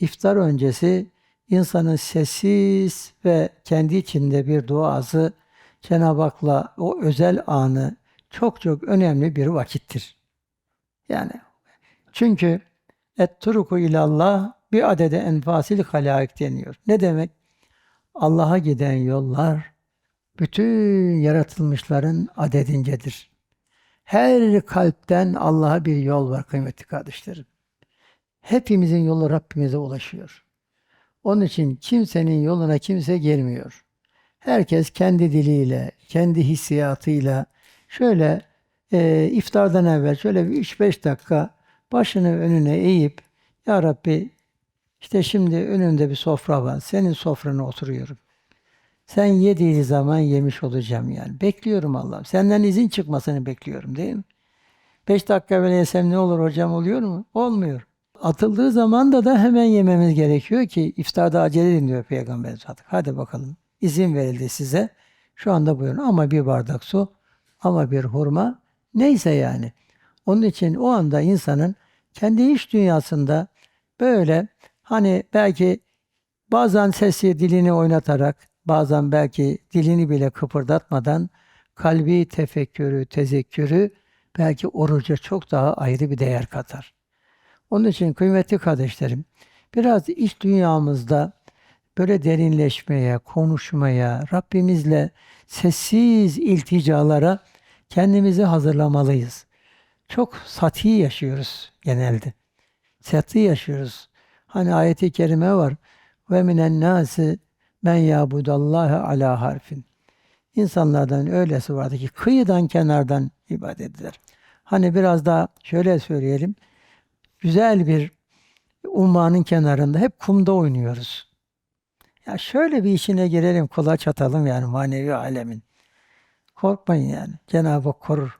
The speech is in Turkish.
iftar öncesi insanın sessiz ve kendi içinde bir duası Cenab-ı Hak'la o özel anı çok çok önemli bir vakittir. Yani çünkü et turuku ilallah bir adede enfasil halaik deniyor. Ne demek? Allah'a giden yollar bütün yaratılmışların adedincedir. Her kalpten Allah'a bir yol var kıymetli kardeşlerim. Hepimizin yolu Rabbimize ulaşıyor. Onun için kimsenin yoluna kimse gelmiyor. Herkes kendi diliyle, kendi hissiyatıyla şöyle e, iftardan evvel şöyle bir 3-5 dakika başını önüne eğip Ya Rabbi işte şimdi önünde bir sofra var. Senin sofrana oturuyorum. Sen yediği zaman yemiş olacağım yani. Bekliyorum Allah'ım. Senden izin çıkmasını bekliyorum değil mi? Beş dakika evvel yesem ne olur hocam oluyor mu? Olmuyor. Atıldığı zaman da da hemen yememiz gerekiyor ki iftarda acele edin diyor Peygamber zaten. Hadi bakalım. İzin verildi size. Şu anda buyurun ama bir bardak su ama bir hurma neyse yani. Onun için o anda insanın kendi iç dünyasında böyle hani belki bazen sesi dilini oynatarak bazen belki dilini bile kıpırdatmadan kalbi tefekkürü, tezekkürü belki oruca çok daha ayrı bir değer katar. Onun için kıymetli kardeşlerim, biraz iç dünyamızda böyle derinleşmeye, konuşmaya, Rabbimizle sessiz ilticalara kendimizi hazırlamalıyız. Çok sati yaşıyoruz genelde. Sati yaşıyoruz. Hani ayeti kerime var. Ve minen nasi men yabudallahi ala harfin. İnsanlardan öylesi vardı ki kıyıdan kenardan ibadet eder. Hani biraz daha şöyle söyleyelim. Güzel bir ummanın kenarında hep kumda oynuyoruz. Ya şöyle bir içine girelim, kulaç atalım yani manevi alemin. Korkmayın yani. Cenab-ı Hak korur.